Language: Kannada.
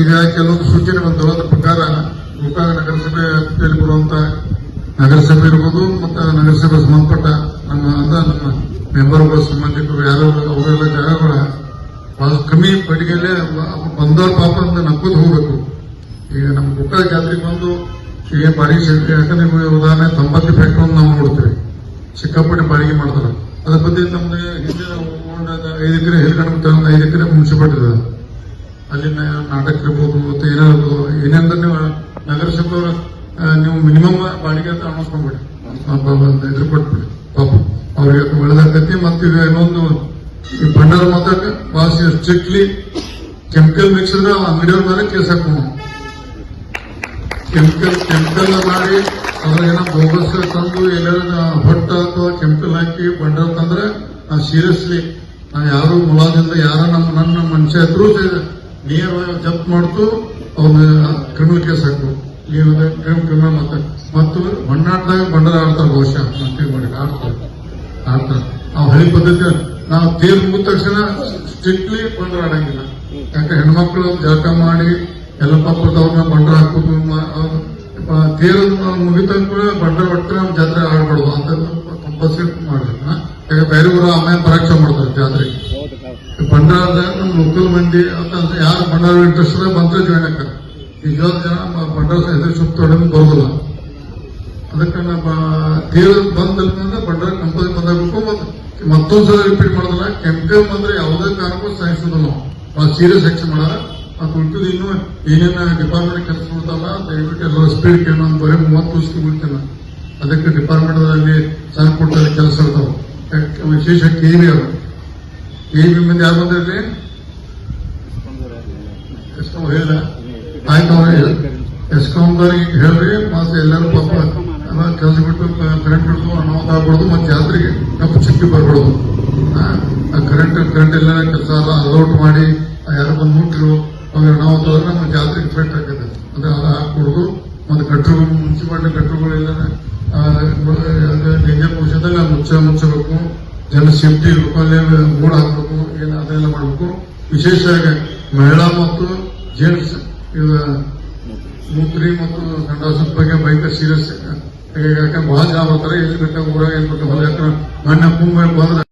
ಈಗ ಕೆಲವೊಂದು ಸೂಚನೆ ಬಂದವು ಅದ್ರ ಪ್ರಕಾರ ಗೋಕಾಕ ನಗರಸಭೆ ವ್ಯಾಪ್ತಿಯಲ್ಲಿ ಬರುವಂತ ನಗರಸಭೆ ಇರ್ಬೋದು ಮತ್ತು ನಗರಸಭೆ ಸಂಬಂಧಪಟ್ಟ ನಮ್ಮ ಅಂದ ನಮ್ಮ ಮೆಂಬರ್ಗಳು, ಸಂಬಂಧಿಕರು ಯಾರು ಅವರೆಲ್ಲ ಜಾಗಗಳ ಬಹಳ ಕಮ್ಮಿ ಪಡಿಗೆಯಲ್ಲೇ ಬಂದವ್ರ ಪಾಪ ಅಂತ ನಂಬೋದು ಹೋಗ್ಬೇಕು. ಈಗ ನಮ್ಮ ಗೋಕಾಕ ಜಾತ್ರೆಗೆ ಬಂದು ಈಗ ಬಾಡಿಗೆ ಸಿಗ್ತದೆ ಯಾಕಂದ್ರೆ ಉದಾಹರಣೆ ತಂಬತ್ತಿ ಫ್ಯಾಕ್ಟ್ರಿ ನಾವು ನೋಡ್ತೀವಿ. ಸಿಕ್ಕಾಪಟ್ಟೆ ಬಾಡಿಗೆ ಮಾಡ್ತಾರೆ. ಅದ್ರ ಬಗ್ಗೆ ನಮ್ದು ಹಿಂದೆ ಓಲ್ಡ್ ಐದು ಎಕರೆ ಹಿಲ್ಕಂಡ್ ಐದು ಎಕರೆ ಮುನ್ಸಿಪಾಲ್ಟಿ ಇದೆ ಅಲ್ಲಿನ ನಾಟಕ ಇರ್ಬೋದು ಮತ್ತೆ ಏನಾದ್ರು, ಏನಂದ್ರೆ ನೀವು ನಗರಸಭೆಯವರು ನೀವು ಮಿನಿಮಮ್ ಬಾಡಿಗೆ ಅಂತ ಅನೌನ್ಸ್ಕೊಂಡ್ಬಿಡಿ ಇದ್ರ ಕೊಟ್ಬಿಡಿ. ಪಾಪ, ಅವ್ರಿಗೆ ಒಳ್ಳೆದಾಗತಿ ಮತ್ತೆ ಇದು ಇನ್ನೊಂದು ಈ ಭಂಡಾರ ಮಾತಾಕ ಭಾಳ ಸ್ಟ್ರಿಕ್ಟ್ಲಿ ಕೆಮಿಕಲ್ ಮಿಕ್ಸ್ ಅಂದ್ರೆ ಅಂಗಡಿಯವ್ರ ಮೇಲೆ ಕೇಸ್ ಹಾಕೋಣ ಕೆಮಿಕಲ್ ಕೆಮಿಕಲ್ ಮಾಡಿ ಅದ್ರ ಏನೋ ಬೋಗಸ್ ತಂದು ಎಲ್ಲ ಹೊಟ್ಟ ಅಥವಾ ಕೆಮಿಕಲ್ ಹಾಕಿ ಬಂಡ ತಂದ್ರೆ ನಾವು ಸೀರಿಯಸ್ಲಿ ನಾವು ಯಾರು ಮುಲಾದಿಂದ ಯಾರ ನಮ್ಮ, ನನ್ನ ಮನುಷ್ಯ ಇದ್ರು ನಿಯರ್ ಜಪ್ ಮಾಡ್ತು, ಅವ್ನ ಕ್ರಿಮಿನಲ್ ಕೇಸ್ ಹಾಕ್ಬೇಕು ಕ್ರಿಮಿನಲ್ ಮತ್ತೆ? ಮತ್ತು ಮಣ್ಣಾಟದಾಗ ಬಂಡಾರ ಆಡ್ತಾರೆ ಬಹುಶಃ. ಮಾಡಿ ಆಡ್ತಾರೆ. ಆಡ್ತಾರೆ. ಆ ಹಳಿ ಪದ್ಧತಿ ನಾವು ತೇರು ಮುಗಿದ ತಕ್ಷಣ ಸ್ಟ್ರಿಕ್ಟ್ಲಿ ಬಂಡರ ಆಡಂಗಿಲ್ಲ. ಯಾಕೆ ಹೆಣ್ಮಕ್ಳು ಜಳಕ ಮಾಡಿ, ಎಲ್ಲ ಪಾಪದವ್ರನ್ನ ಬಂಡರ ಹಾಕೋದು ತೇರು ಮುಗಿತ ಕೂಡ ಬಂಡಾರ ನಮ್ಮ ಜಾತ್ರೆ ಆಡ್ಬಾರ್ದು ಅಂತ ಕಂಪಲ್ಸರಿ ಯಾಕೆ ಬೇರೆ ಊರ ಆಮೇಲೆ ಪರೀಕ್ಷೆ ಮಾಡ್ತಾರೆ ಜಾತ್ರೆಗೆ. ಭಂಡಾರದಾಗ ನಮ್ಮ ಲೋಕಲ್ ಮಂದಿ ಅಂತ ಯಾರು ಭಂಡಾರ ಇಂಟ್ರೆಸ್ಟ್ ಬಂದ್ರೆ ಜಾಯ್ನ್ ಆಗ್ತಾರೆ ಈಗ ಜನ ಭಂಡಾರ ಎದುರು ಬರೋದಿಲ್ಲ. ಅದಕ್ಕೆ ನಮ್ಮ ತೀರ ಬಂದ್ರೆ ಭಂಡಾರ ಕಂಪನಿ ಬಂದಾಗಬೇಕು ಮತ್ತು ಮತ್ತೊಂದ್ಸಲ ರಿಪೀಟ್ ಮಾಡೋದಿಲ್ಲ. ಕೆಮಿಕಲ್ ಬಂದ್ರೆ ಯಾವುದೇ ಕಾರಣಕ್ಕೂ ಸಹಿಸೋದಿಲ್ಲ ನಾವು ಭಾಳ ಸೀರಿಯಸ್ ಆಕ್ಷನ್ ಮಾಡಾರ ಮತ್ತು ಉಳಿದು ಇನ್ನೂ ಏನೇನು ಡಿಪಾರ್ಟ್ಮೆಂಟ್ ಕೆಲಸ ಮಾಡ್ತಾವಲ್ಲ ದಯವಿಟ್ಟು ಎಲ್ಲ ಸ್ಪೀಡ್ ಕೇಳೋ ಬರೀ ಮೂವತ್ತು ವರ್ಷಕ್ಕೆ ಬಿಡ್ತೇನೆ ಅದಕ್ಕೆ ಡಿಪಾರ್ಟ್ಮೆಂಟ್ ಅಲ್ಲಿ ಸಣ್ಣ ಪುಟ್ಟಲ್ಲಿ ಕೆಲಸ ಇರ್ತಾವೆ. ವಿಶೇಷ ಕೆ ಬಿ ಅವರು. ಕೆ ಬಿ ಮಂದಿ ಯಾರು ಬಂದಿರಲಿ ಎಸ್ಕಾಂ ಹೇಳ. ಆಯ್ತು ಅವ್ರು ಎಸ್ಕಾಂದವ್ರಿಗೆ ಹೇಳ್ರಿ, ಮತ್ತೆ ಎಲ್ಲರೂ ಪಾಪ ಕೆಲಸ ಬಿಟ್ಟು ಕರೆಂಟ್ ಬಿಡ್ತು ಅನಾಹುತ ಆಗ್ಬಾರ್ದು, ಮತ್ತೆ ಜಾತ್ರೆಗೆ ಕಪ್ಪು ಚಿಕ್ಕಿ ಬರ್ಬಿಡೋದು. ಕರೆಂಟ್ ಕರೆಂಟ್ ಎಲ್ಲ ಕೆಲಸ ಎಲ್ಲ ಅಲೌಟ್ ಮಾಡಿ ಯಾರು ಬಂದು ಮುಟ್ಟಿರು ಅವ್ರಿಗೆ ಅನಾಹುತ ಆದ್ರೆ ನಮ್ಮ ಜಾತ್ರೆಗೆ ಎಫೆಕ್ಟ್ ಆಗ್ತದೆ. ಅಂದ್ರೆ ಅದು ಹಾಕ್ಬಿಡೋದು, ಮತ್ತೆ ಕಟ್ಟರು ಮುನ್ಸಿಪಾಲಿಟಿ ಕಟ್ಟರುಗಳೆಲ್ಲ ಡೇಂಜರ್ ಪೋಷನ್ದಾಗ ಮುಚ್ಚ ಮುಚ್ಚಬೇಕು. ಜನ ಸೇಫ್ಟಿ ಅಲ್ಲಿ ಮೂಡ್ ಹಾಕ್ಬೇಕು, ಏನು ಅದೆಲ್ಲ ಮಾಡಬೇಕು. ವಿಶೇಷವಾಗಿ ಮಹಿಳಾ ಮತ್ತು ಜೆಂಟ್ಸ್ ಮೂತ್ರಿ ಮತ್ತು ಸಂಡಾಸದ ಬಗ್ಗೆ ಭಯಂಕರ ಸೀರಿಯಸ್ ಯಾಕಂದ್ರೆ ಬಹಳ ಜನ ಬರ್ತಾರೆ ಎಲ್ಲಿ ಬೇಕಾದ್ರೆ ಊರಾಗ ಎಲ್ಲಿ ಹೊಲ ಮಣ್ಣ ಕುಂಭ ಬಂದ್ರೆ